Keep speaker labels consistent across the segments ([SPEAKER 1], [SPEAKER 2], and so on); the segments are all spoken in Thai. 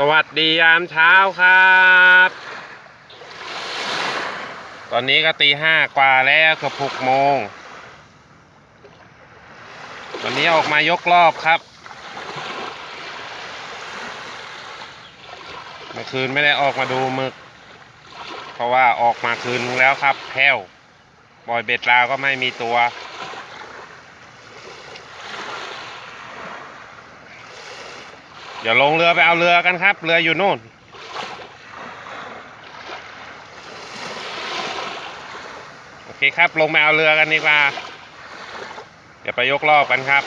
[SPEAKER 1] สวัสดียามเช้าครับ ตอนนี้ก็ตีห้ากว่าแล้วเกือบหกโมง วันนี้ออกมายกรอบครับ เมื่อคืนไม่ได้ออกมาดูมึก เพราะว่าออกมาคืนแล้วครับแพ้วบอยเบ็ดลาวก็ไม่มีตัว ดี๋ยวลงเรือไปเอาเรือกันครับ เรืออยู่โน่น โอเคครับ ลงไปเอาเรือกันดีกว่า เดี๋ยวไปยกรอบกันครับ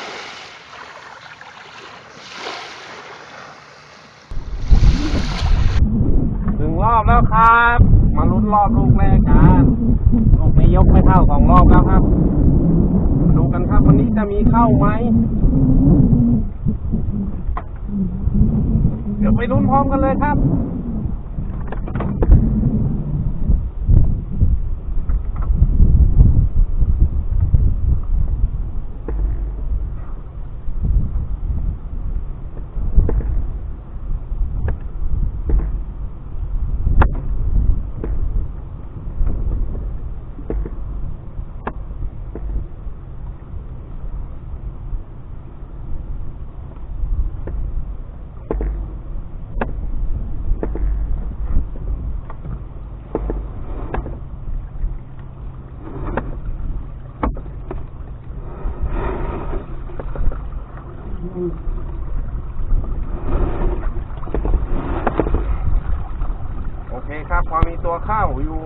[SPEAKER 1] ถึงรอบแล้วครับ มาลุ้นรอบลูกแรกกันลูกนี้ยกไม่เท่าสองรอบแล้วครับ มาดูกันครับวันนี้จะมีเข้าไหม เดี๋ยว ไปลุ้นพร้อมกันเลยครับ ตัวข้าวอยู่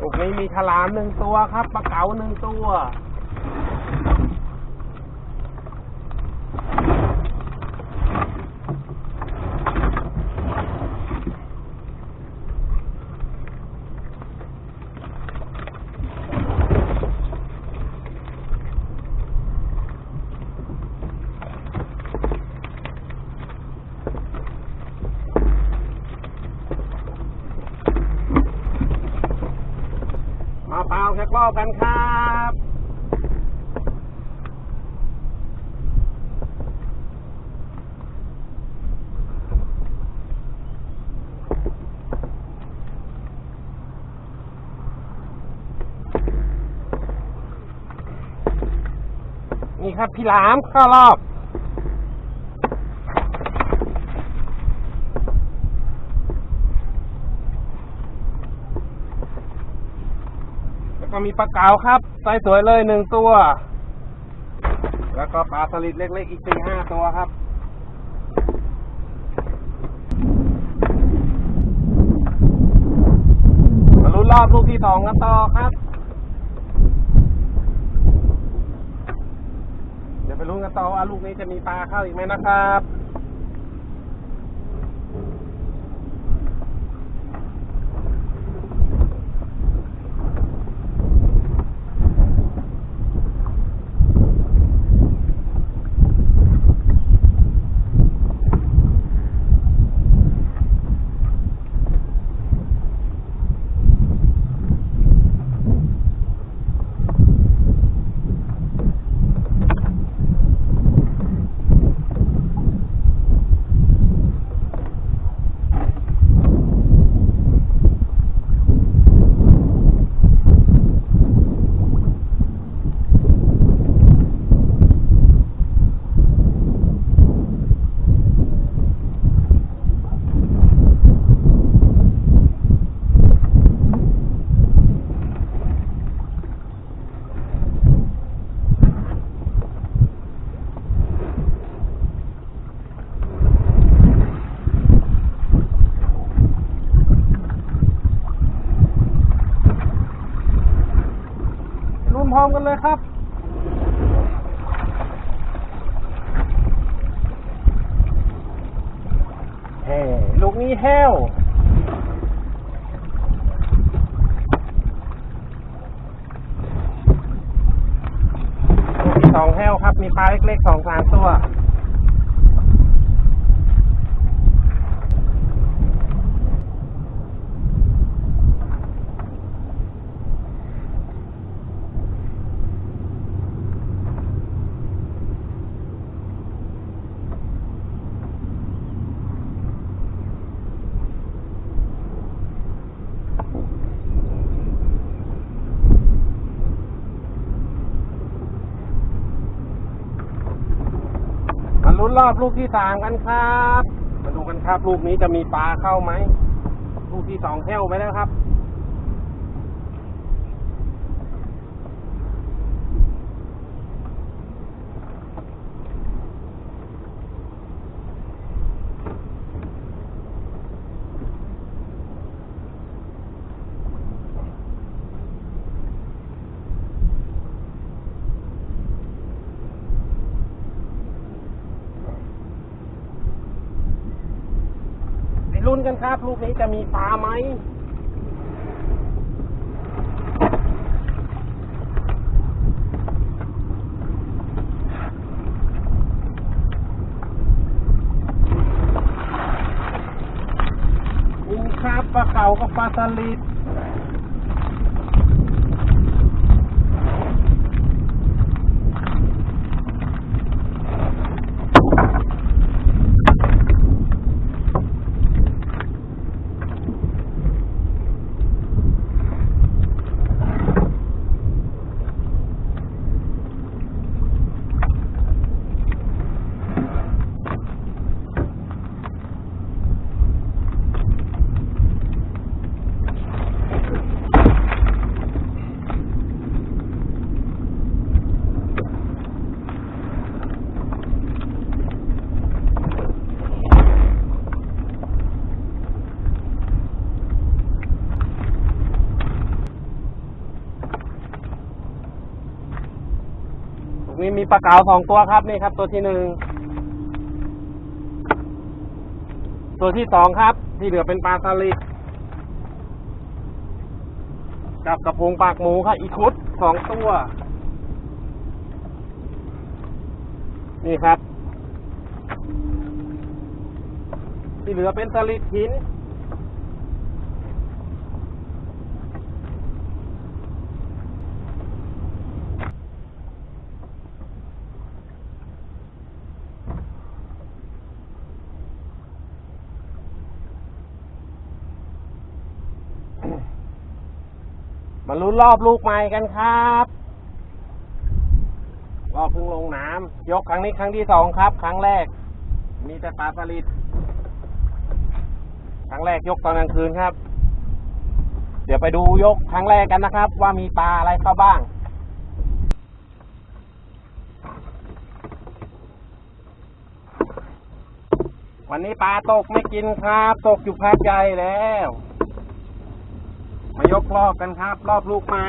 [SPEAKER 1] ตกนี้มีฉลามหนึ่งตัวครับปลาเก๋าหนึ่งตัวาเปล่าแค่รอบกันครับนี่ครับพี่หลามเข้ารอบ แล้วก็ มีปลาเก๋าครับไซส์สวยเลยหนึ่งตัว แล้วก็ปลาสลิดเล็กๆ อีกสี่ห้าตัวครับมาลุ้นรอบลูกที่สองกันต่อครับ เดี๋ยวไปลุ้นกันต่อว่าลูกนี้จะมีปลาเข้าอีกไหมนะครับ พร้อมกันเลยครับเฮ้ลูกนี้แห้วลูกที่สองแห้วครับ มีปลาเล็กๆสองสามตัว รอบลูกที่สามกันครับ มาดูกันครับ ลูกนี้จะมีปลาเข้าไหม ลูกที่สองแห้วไปแล้วครับ ไป ลุ้นกันครับลูกนี้จะมีปลาไหมมีครับปลาเก่ากับปลาสลิดตรงนี้ มีปลาเก๋าสองตัวครับนี่ครับ ตัวที่หนึ่งตัวที่สองครับ ที่เหลือเป็นปลาสลิดกับกระพงปากหมูครับอีคุดสองตัว นี่ครับ ที่เหลือเป็นสลิดหิน มาลุ้นรอบลูกใหม่กันครับรอบเพิ่งลงน้ำยกครั้งนี้ครั้งที่สองครับ ครั้งแรก มีแต่ปลาสลิดครั้งแรกยกตอนกลางคืนครับ เดี๋ยวไปดูยกครั้งแรกกันนะครับ ว่ามีปลาอะไรเข้าบ้างวันนี้ปลาตกไม่กินครับ ตกอยู่พักใหญ่แล้ว มายกรอบกันครับ รอบลูกไม้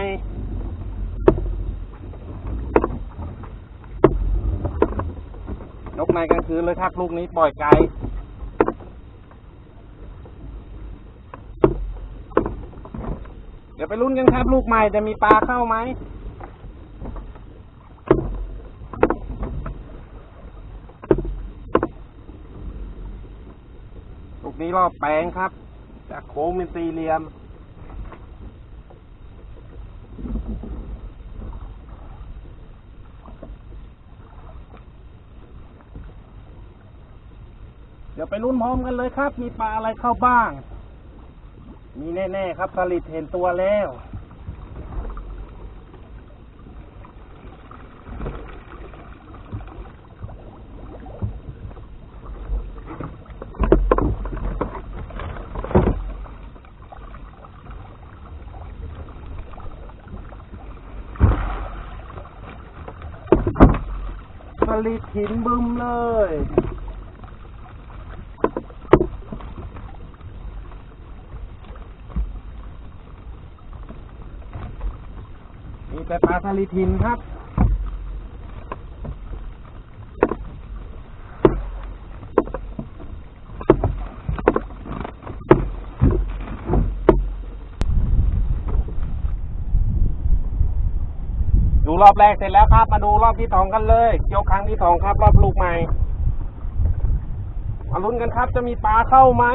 [SPEAKER 1] ยกในกลางคืนเลยครับ ลูกนี้ปล่อยไกลเดี๋ยวไปลุ้นกันครับ ลูกใหม่จะมีปลาเข้าไหมลูกนี้รอบแปลงครับ จากโค้งเป็นสี่เหลี่ยม เดี๋ยว ไปรุ่นพร้อมกันเลยครับ มีปลาอะไรเข้าบ้าง มีแน่ๆครับสลิดเห็นตัวแล้วสลิดหินบึมเลย มาสลิดหินครับ ดูรอบแรกเสร็จแล้วครับ มาดูรอบที่สองกันเลย ยกครั้งที่สองครับ รอบลูกใหม่มาลุ้นกันครับ จะมีปลาเข้าไหม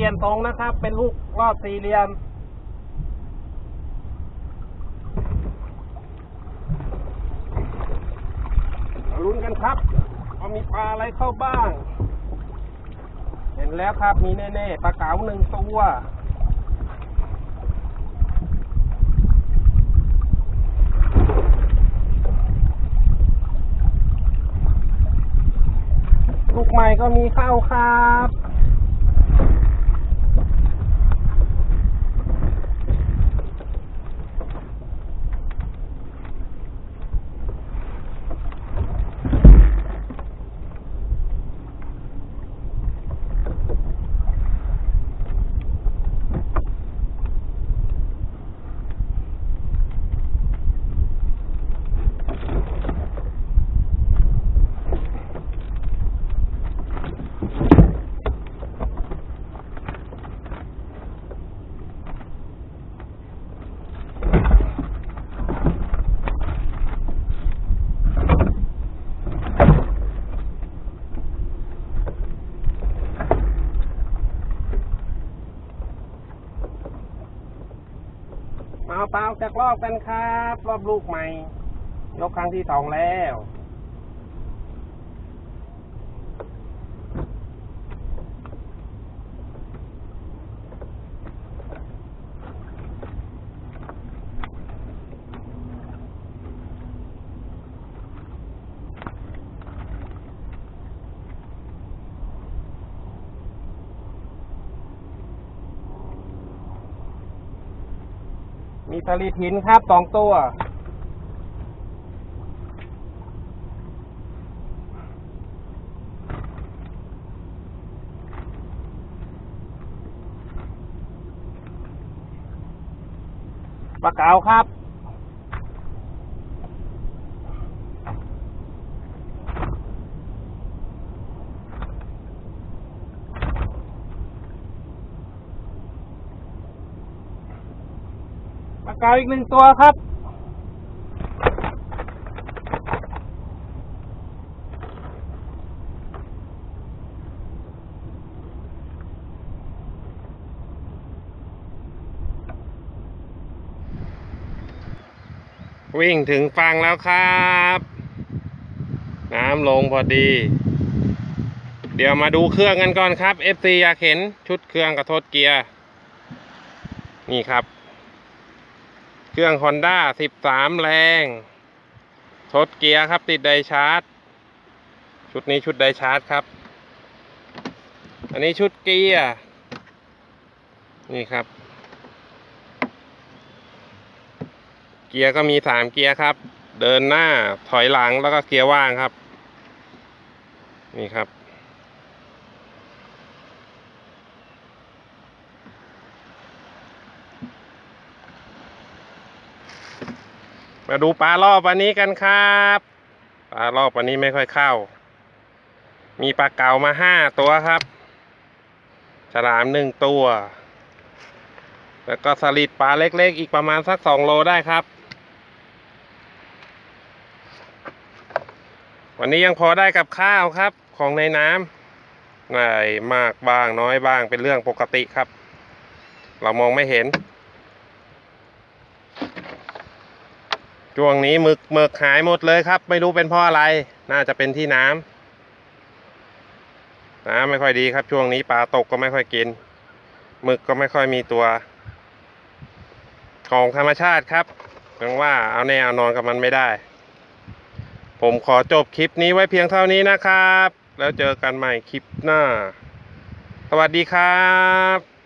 [SPEAKER 1] ปลี่ยนทรงนะครับ เป็นลูกรอบสี่เหลี่ยม ลุ้นกันครับว่ามีปลาอะไรเข้าบ้าง เห็นแล้วครับมีแน่ๆปลาเก๋าหนึ่งตัวลูกใหม่ก็มีเข้าครับ เอาปลาออกจากรอบกันครับ รอบลูกใหม่ ยกครั้งที่สองแล้ว มีสลิดหินครับสองตัว ปลาเก๋าครับ ปลาเก๋าอีกหนึ่งตัวครับ วิ่งถึงฝั่งแล้วครับ น้ำลงพอดี เดี๋ยวมาดูเครื่องกันก่อนครับ FC อยากเห็นชุดเครื่องกับทดเกียร์ นี่ครับ เครื่อง Honda 13 แรง ทดเกียร์ครับติดไดชาร์จ ชุดนี้ชุดไดชาร์จครับ อันนี้ชุดเกียร์ นี่ครับ เกียร์ก็มีสามเกียร์ครับ เดินหน้าถอยหลังแล้วก็เกียร์ว่างครับ นี่ครับ มาดูปลารอบวันนี้กันครับปลารอบวันนี้ไม่ค่อยเข้า มีปลาเก๋ามาห้าตัวครับ ฉลามหนึ่งตัว แล้วก็สลิดปลาเล็กๆ อีกประมาณสักสองโลได้ครับ วันนี้ยังพอได้กับข้าวครับของในน้ำง่ายมากบ้างน้อยบ้างเป็นเรื่องปกติครับ เรามองไม่เห็น ช่วงนี้หมึกหมึกหายหมดเลยครับ ไม่รู้เป็นเพราะอะไร น่าจะเป็นที่น้ำน้ำไม่ค่อยดีครับ ช่วงนี้ปลาตกก็ไม่ค่อยกินหมึกก็ไม่ค่อยมีตัว ของธรรมชาติครับยังว่าเอาแน่เอานอนกับมันไม่ได้ ผมขอจบคลิปนี้ไว้เพียงเท่านี้นะครับ แล้วเจอกันใหม่คลิปหน้า สวัสดีครับ